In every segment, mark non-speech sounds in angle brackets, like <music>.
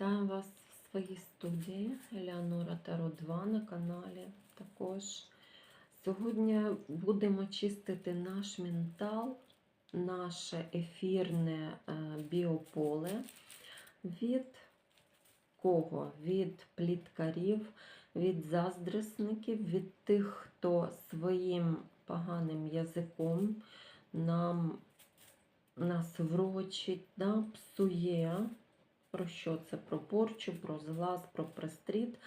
Вітаю вас в своїй студії Елеонора Таро 2 на каналі. Також сьогодні будемо чистити наш ментал, наше ефірне е, біополе від кого? Від пліткарів, від заздресників, від тих, хто своїм поганим язиком нам нас врочить, да, псує. Про що це? Про порчу, про зглаз, про пристріт.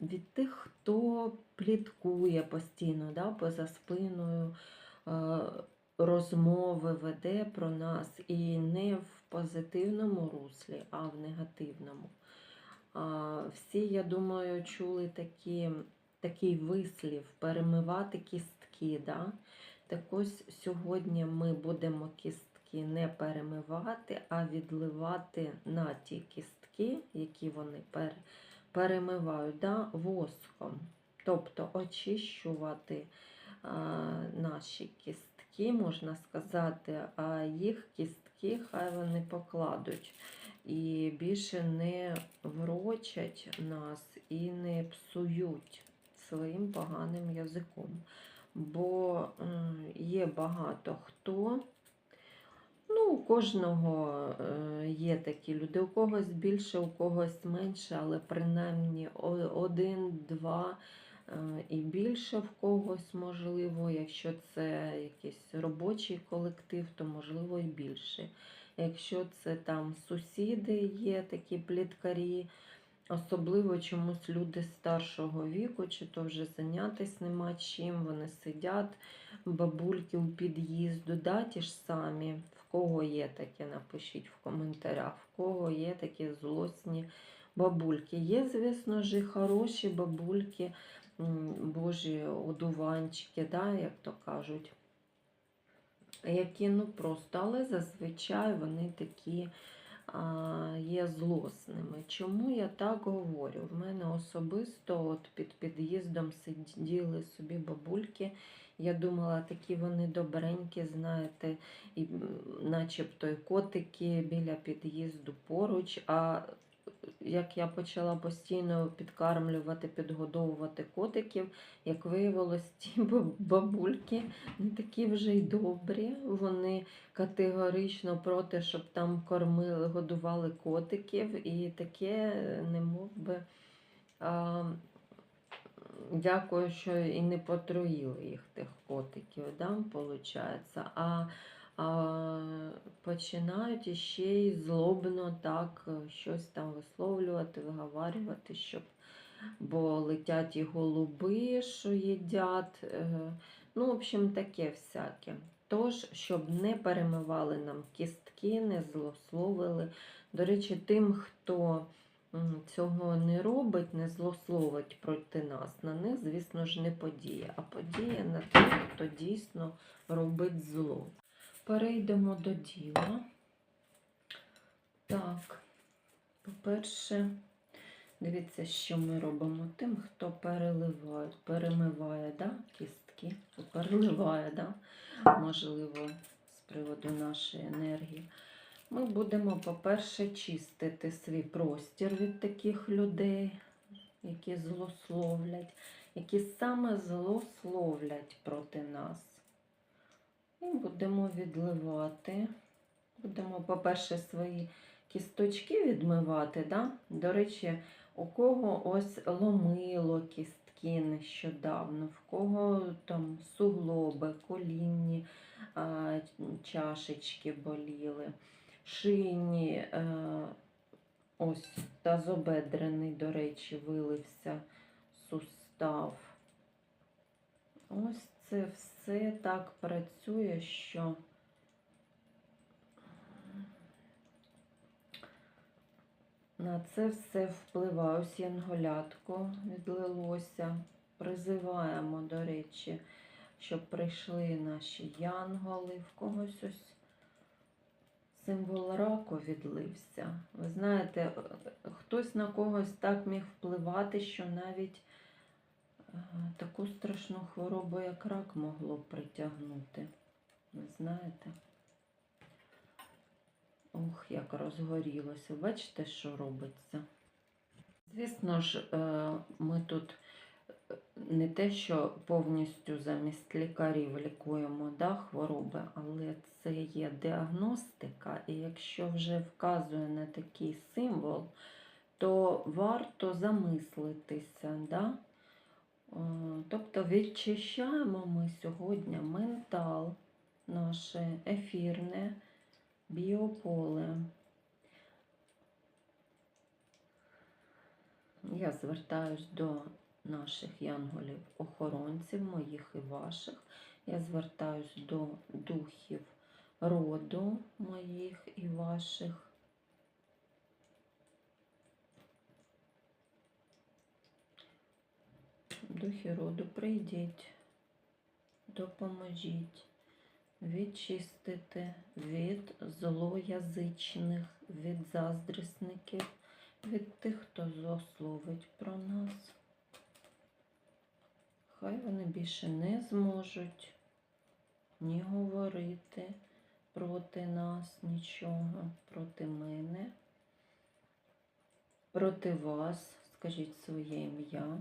Від тих, хто пліткує постійно, да, поза спиною, розмови веде про нас і не в позитивному руслі, а в негативному. Всі, я думаю, чули такі, такий вислів перемивати кістки. Да? Так ось сьогодні ми будемо кістки не перемивати, а відливати на ті кістки, які вони пер, перемивають да, воском. Тобто очищувати а, наші кістки, можна сказати, а їх кістки хай вони покладуть. І більше не врочать нас і не псують своїм поганим язиком. Бо є багато хто. Ну, у кожного е, є такі люди, у когось більше, у когось менше, але принаймні один, два е, і більше в когось можливо. Якщо це якийсь робочий колектив, то можливо і більше. Якщо це там сусіди є такі пліткарі, Особливо чомусь люди старшого віку, чи то вже зайнятися нема чим, вони сидять, бабульки у під'їзду, да, ті ж самі. Кого є таке, напишіть в коментарях, в кого є такі злосні бабульки. Є, звісно ж, хороші бабульки, божі одуванчики, да, як то кажуть, які ну просто, але зазвичай вони такі є злосними. Чому я так говорю? В мене особисто от під під'їздом сиділи собі бабульки. Я думала, такі вони добренькі, знаєте, і начебто і котики біля під'їзду поруч. А як я почала постійно підкармлювати, підгодовувати котиків, як виявилось, ті бабульки не такі вже й добрі. Вони категорично проти, щоб там кормили, годували котиків, і таке не мов би. Дякую, що і не потруїли їх тих котиків, да, виходить. А а, починають іще й злобно так е, щось там висловлювати, виговарювати, щоб бо летять і голуби, що їдять. Е, ну, в общем, таке всяке. Тож, щоб не перемивали нам кістки, не злословили. До речі, тим, хто цього не робить, не злословить проти нас, на них, звісно ж, не подіє, а подіє на тих, хто дійсно робить зло. Перейдемо до діла. Так, по-перше, дивіться, що ми робимо тим, хто переливає, перемиває да, кістки, переливає, да, можливо, з приводу нашої енергії. Ми будемо, по-перше, чистити свій простір від таких людей, які злословлять, які саме злословлять проти нас. І будемо відливати. Будемо, по-перше, свої кісточки відмивати. Да? До речі, у кого ось ломило кістки нещодавно, в кого там суглоби, колінні чашечки боліли, шині, е, ось тазобедрений, до речі, вилився сустав. Ось це все так працює, що на це все впливає. Ось янголятко відлилося. Призиваємо, до речі, щоб прийшли наші янголи, в когось ось символ раку відлився. Ви знаєте, хтось на когось так міг впливати, що навіть таку страшну хворобу, як рак, могло притягнути. Ви знаєте? Ох, як розгорілося. Бачите, що робиться? Звісно ж, е, ми тут е, не те, що повністю замість лікарів лікуємо да, хвороби, але це є діагностика, і якщо вже вказує на такий символ, то варто замислитися. Да? Е, Тобто відчищаємо ми сьогодні ментал, наше ефірне біополе. Я звертаюсь до наших янголів-охоронців, моїх і ваших. Я звертаюсь до духів роду моїх і ваших. Духи роду, прийдіть, допоможіть відчистити від злоязичних, від заздрісників, від тих, хто злословить про нас. Хай вони більше не зможуть ні говорити проти нас нічого, проти мене, проти вас, скажіть своє ім'я.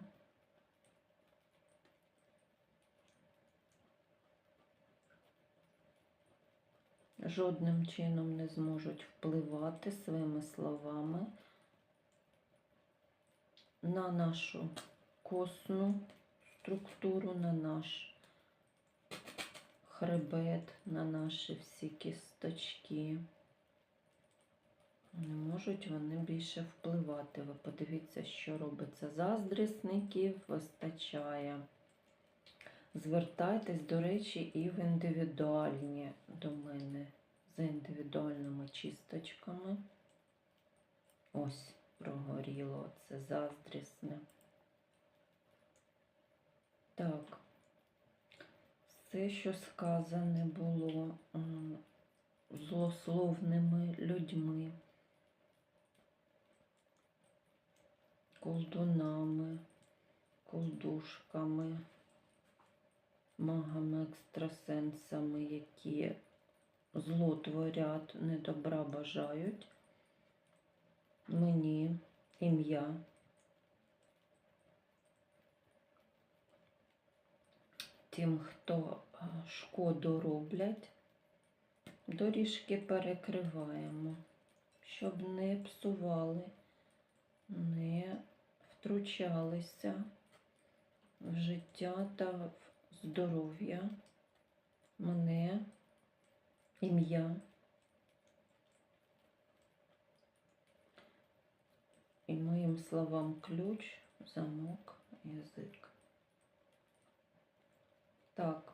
жодним чином не зможуть впливати своїми словами на нашу косну структуру, на наш хребет, на наші всі кісточки. Не можуть вони більше впливати. Ви подивіться, що робиться. Заздрісників вистачає. Звертайтесь, до речі, і в індивідуальні до мене за індивідуальними чисточками. Ось прогоріло, це заздрісне. Так, все, що сказане було злословними людьми, колдунами, колдушками магами, екстрасенсами, які зло творять, недобра бажають. Мені ім'я. Тим, хто шкоду роблять, доріжки перекриваємо, щоб не псували, не втручалися в життя та в здоров'я, мене, ім'я. І моїм словам ключ, замок, язик. Так.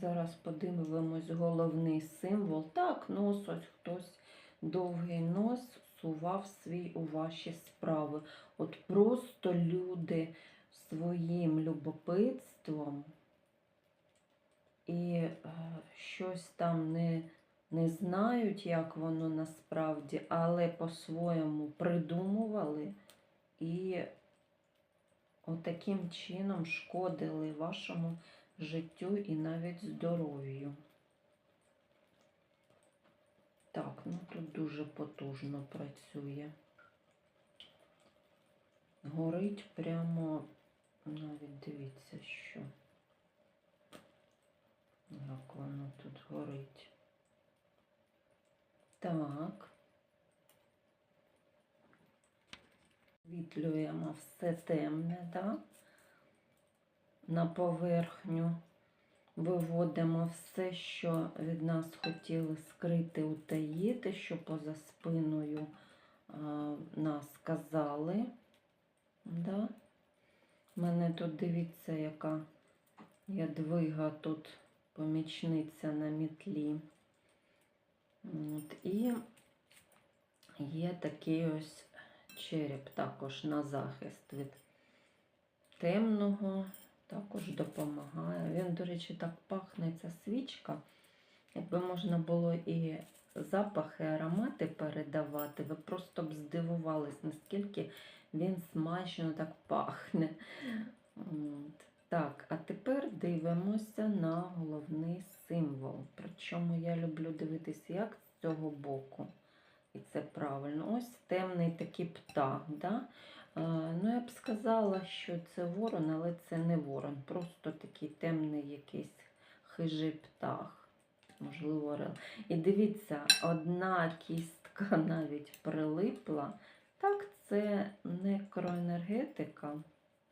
Зараз подивимось головний символ. Так, нос, ось хтось довгий нос сував свій у ваші справи. От просто люди своїм любопитством і е, щось там не, не знають, як воно насправді, але по-своєму придумували і отаким чином шкодили вашому життю і навіть здоров'ю. Так, ну тут дуже потужно працює. Горить прямо, навіть дивіться, що. Як воно тут горить. Так. Вітлюємо все темне, так? На поверхню виводимо все, що від нас хотіли скрити, утаїти, що поза спиною а, нас казали. Да? Мене тут дивіться, яка ядвига тут помічниця на мітлі. От, І є такий ось череп також на захист від темного, також допомагає. Він, до речі, так пахне ця свічка. Якби можна було і запахи, аромати передавати, ви просто б здивувались, наскільки він смачно так пахне. Так, а тепер дивимося на головний символ. Причому я люблю дивитися, як з цього боку. І це правильно. Ось темний такий птах. Да? Е, Ну, я б сказала, що це ворон, але це не ворон. Просто такий темний якийсь хижий птах. Можливо, орел. І дивіться, одна кістка <laughs> навіть прилипла. Так, це некроенергетика.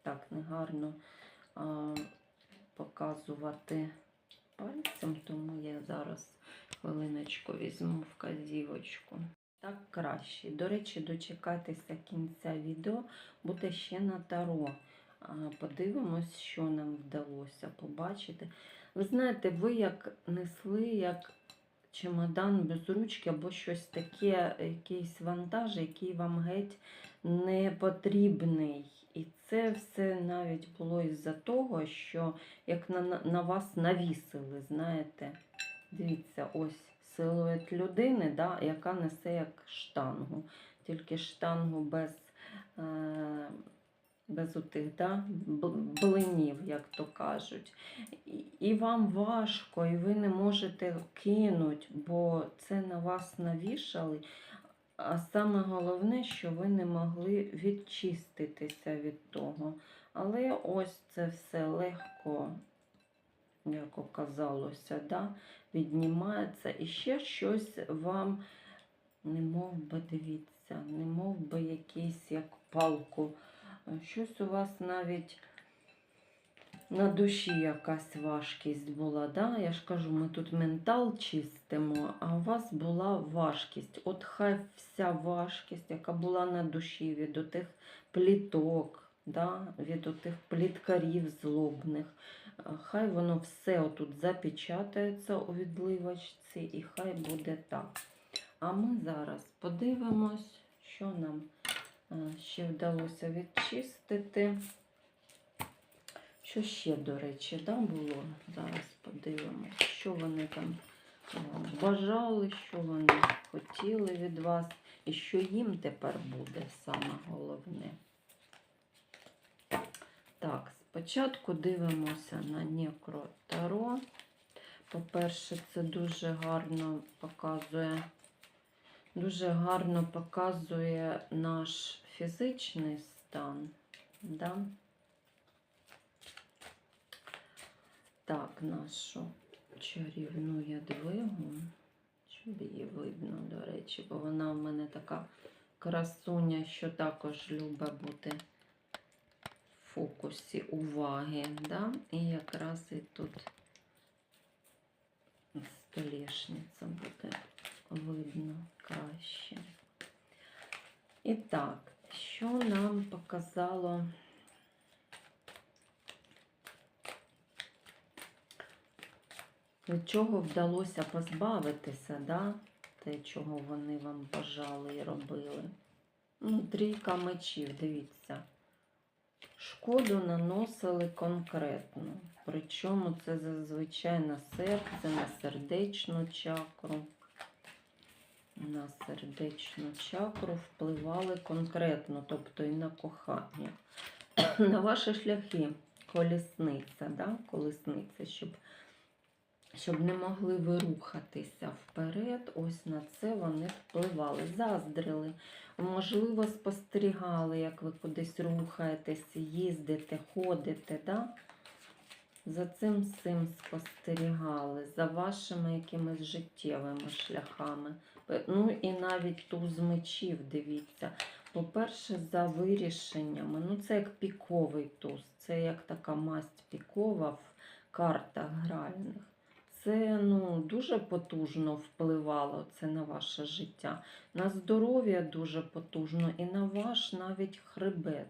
Так, негарно а, показувати пальцем, тому я зараз хвилиночку візьму вказівочку. Так краще. До речі, дочекайтеся кінця відео, буде ще на таро. Подивимось, що нам вдалося побачити. Ви знаєте, ви як несли як чемодан без ручки або щось таке, якийсь вантаж, який вам геть не потрібний. І це все навіть було із-за того, що як на- на вас навісили, знаєте. Дивіться, ось силует людини, да, яка несе як штангу. Тільки штангу без, е, без отих да, блинів, як то кажуть. І, вам важко, і ви не можете кинути, бо це на вас навішали. А саме головне, що ви не могли відчиститися від того. Але ось це все легко, як оказалося, да? Віднімається. І ще щось вам, не мов би, дивіться, не мов би якийсь як палку. Е, Щось у вас навіть на душі якась важкість була. Да? Я ж кажу, ми тут ментал чистимо, а у вас була важкість. От хай вся важкість, яка була на душі від отих пліток, да? від отих пліткарів злобних. Е, Хай воно все отут запечатається у відливочці, і хай буде так. А ми зараз подивимось, що нам е, ще вдалося відчистити. Що ще, до речі, да, було? Зараз подивимось, що вони там е, бажали, що вони хотіли від вас, і що їм тепер буде саме головне. Так, спочатку дивимося на Некро Таро. По-перше, це дуже гарно показує, дуже гарно показує наш фізичний стан. Да? Так, нашу чарівну ядвигу, щоб її видно, до речі, бо вона в мене така красуня, що також любить бути фокусі уваги. Да? І якраз і тут столешниця буде видно краще. І так, що нам показало від чого вдалося позбавитися, да? те, чого вони вам бажали і робили. Ну, трійка мечів, дивіться. Шкоду наносили конкретно. Причому це зазвичай на серце, на сердечну чакру. На сердечну чакру впливали конкретно, тобто і на кохання. <clears throat> На ваші шляхи колісниця, да? колесниця, щоб щоб не могли ви рухатися вперед, ось на це вони впливали, заздрили, можливо, спостерігали, як ви кудись рухаєтесь, їздите, ходите. Да? За цим всім спостерігали, за вашими якимись життєвими шляхами. Ну і навіть туз мечів, дивіться. По-перше, за вирішеннями. Ну, це як піковий туз, це як така масть пікова в картах гральних. Це ну, дуже потужно впливало це на ваше життя, на здоров'я дуже потужно і на ваш навіть хребет.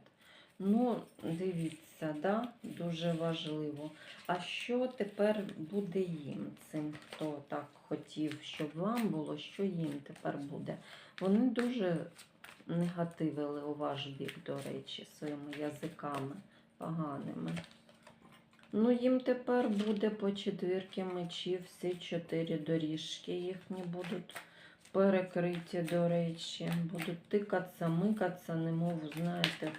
Ну, дивіться, да? дуже важливо. А що тепер буде їм, цим, хто так хотів, щоб вам було, що їм тепер буде? Вони дуже негативили у ваш бік, до речі, своїми язиками поганими. Ну, їм тепер буде по четвірки мечів, всі чотири доріжки їхні будуть перекриті, до речі, будуть тикатися, микатися, немов, знаєте,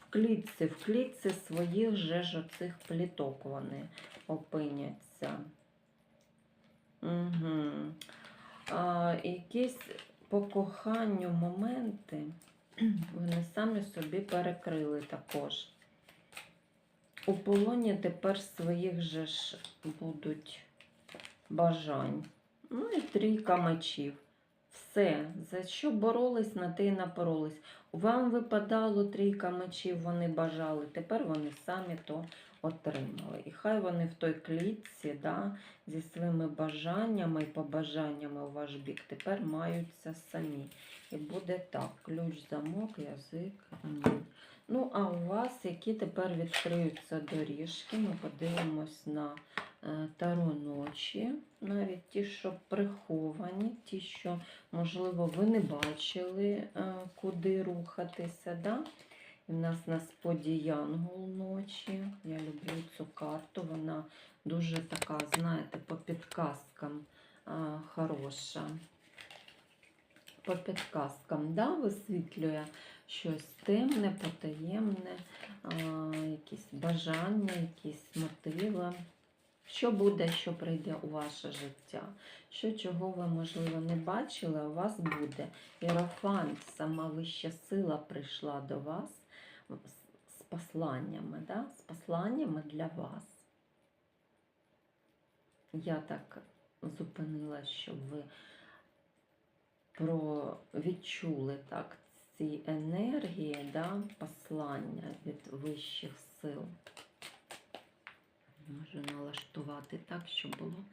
в клітці, в клітці своїх же ж оцих пліток вони опиняться. Угу. А, якісь по коханню моменти <clears throat> вони самі собі перекрили також. У полоні тепер своїх же ж будуть бажань. Ну і трійка мечів. Все, за що боролись, на те й напоролись. Вам випадало трійка мечів, вони бажали. Тепер вони самі то отримали. І хай вони в той клітці, да, зі своїми бажаннями і побажаннями у ваш бік тепер маються самі. І буде так: ключ, замок, язик. ні. Ну, а у вас, які тепер відкриються доріжки, ми подивимось на е, таро ночі, навіть ті, що приховані, ті, що, можливо, ви не бачили, е, куди рухатися. Да? І в нас на споді Янгол ночі. Я люблю цю карту. Вона дуже така, знаєте, по підказкам а, хороша. По підказкам, да, висвітлює щось темне, потаємне, якісь бажання, якісь мотиви. Що буде, що прийде у ваше життя? Що, чого ви, можливо, не бачили, у вас буде. Іерофант, сама вища сила прийшла до вас з- посланнями, да? з посланнями для вас. Я так зупинилась, щоб ви про відчули так ці енергії, да? послання від вищих сил. Можу налаштувати так, щоб було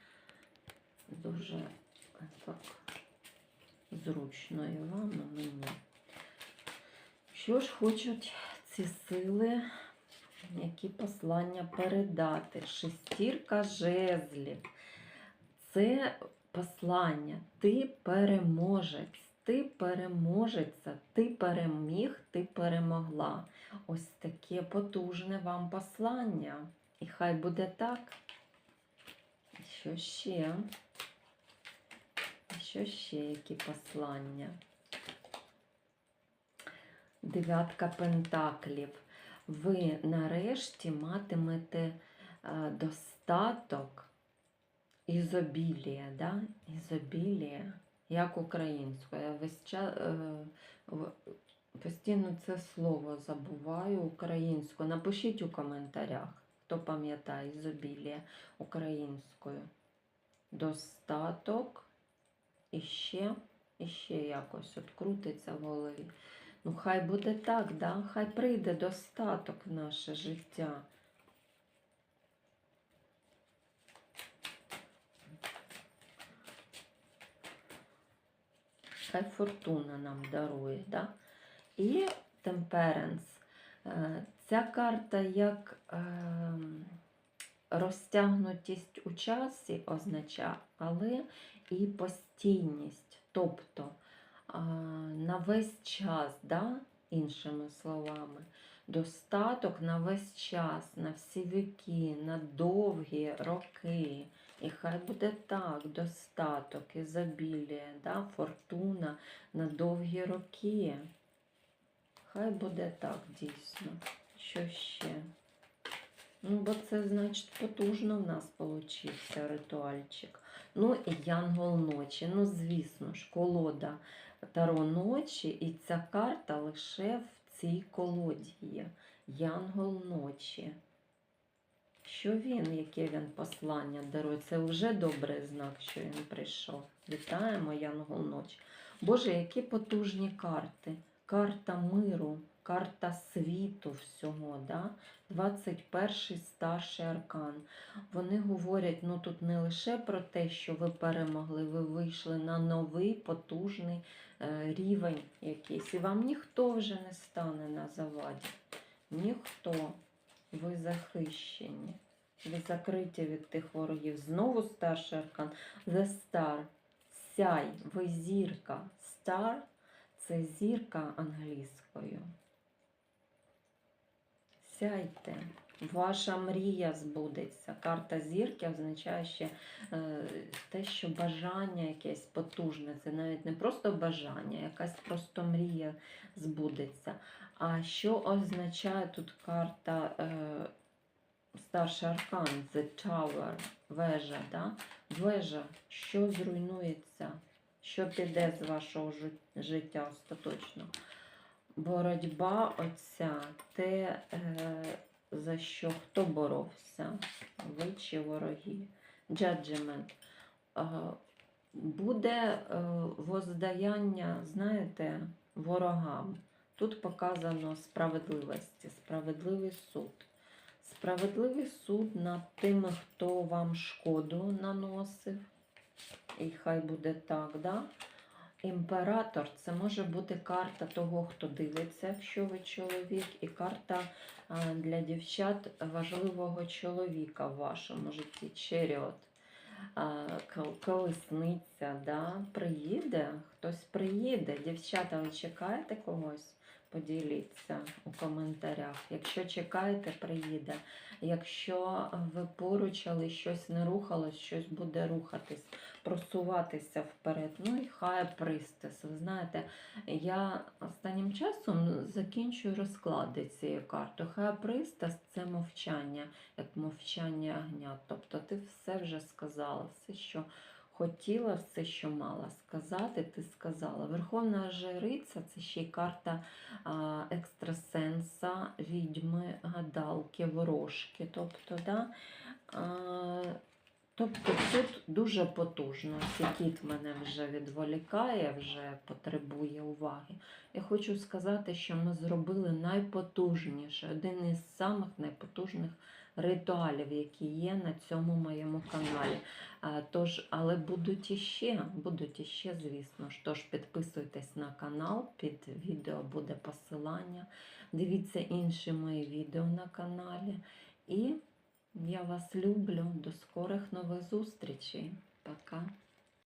дуже так зручно і вам, і мені. Що ж хочуть ці сили, які послання передати? Шестірка жезлів. Це послання. Ти переможець, ти переможеця, ти переміг, ти перемогла. Ось таке потужне вам послання. І хай буде так. Що ще? Що ще які послання? Дев'ятка пентаклів. Ви нарешті матимете е, достаток ізобілія, да? ізобілія, як українською. Я весь час, е, постійно це слово забуваю українською. Напишіть у коментарях, хто пам'ятає ізобілія українською. Достаток і ще, і ще якось от крутиться в голові. Ну, хай буде так, да? хай прийде достаток в наше життя. Хай фортуна нам дарує, да? І темперенс. Е, Ця карта як ем, розтягнутість у часі означає, але і постійність. Тобто а, на весь час, да? іншими словами, достаток на весь час, на всі віки, на довгі роки. І хай буде так, достаток, ізобілія, да? фортуна на довгі роки. Хай буде так дійсно. Що ще? Ну, бо це, значить, потужно в нас получився ритуальчик. Ну і Янгол ночі. Ну, звісно ж, колода Таро ночі, і ця карта лише в цій колоді є. Янгол ночі. Що він, яке він послання дарує? Це вже добрий знак, що він прийшов. Вітаємо, Янгол ночі. Боже, які потужні карти. Карта миру, карта світу всього. Да? 21 старший аркан. Вони говорять ну тут не лише про те, що ви перемогли, ви вийшли на новий потужний е, рівень якийсь. І вам ніхто вже не стане на заваді. Ніхто. Ви захищені. Ви закриті від тих ворогів. Знову старший аркан. The Star. Сяй, ви зірка. Star це зірка англійською. Сяйте. Ваша мрія збудеться. Карта зірки означає ще е, те, що бажання якесь потужне. Це навіть не просто бажання, якась просто мрія збудеться. А що означає тут карта е, старший аркан, The Tower, вежа, да? вежа, що зруйнується, що піде з вашого життя остаточно. Боротьба оця, те, е, за що хто боровся, ви чи вороги. Judgment. Е, буде е, воздаяння, знаєте, ворогам. Тут показано справедливості, справедливий суд. Справедливий суд над тими, хто вам шкоду наносив. І хай буде так, да? Імператор це може бути карта того, хто дивиться, якщо ви чоловік, і карта для дівчат важливого чоловіка в вашому житті. Черіот. Колесниця, да? приїде, хтось приїде. Дівчата, ви чекаєте когось? Поділіться у коментарях. Якщо чекаєте, приїде. Якщо ви поруч, але щось не рухалось, щось буде рухатись, просуватися вперед. Ну і хай пристас. Ви знаєте, я останнім часом закінчую розклади цієї карти. Хай пристас це мовчання, як мовчання огня. Тобто ти все вже сказала, все, що хотіла, все, що мала сказати, ти сказала. Верховна жриця це ще й карта екстрасенса, відьми, гадалки, ворожки. Тобто, да, тобто тут дуже потужно. Кіт мене вже відволікає, вже потребує уваги. Я хочу сказати, що ми зробили найпотужніше, один із самих найпотужних ритуалів, які є на цьому моєму каналі. Тож, але будуть іще, будуть іще, звісно. Тож підписуйтесь на канал, під відео буде посилання. Дивіться інші мої відео на каналі. І я вас люблю. До скорих нових зустрічей. Пока.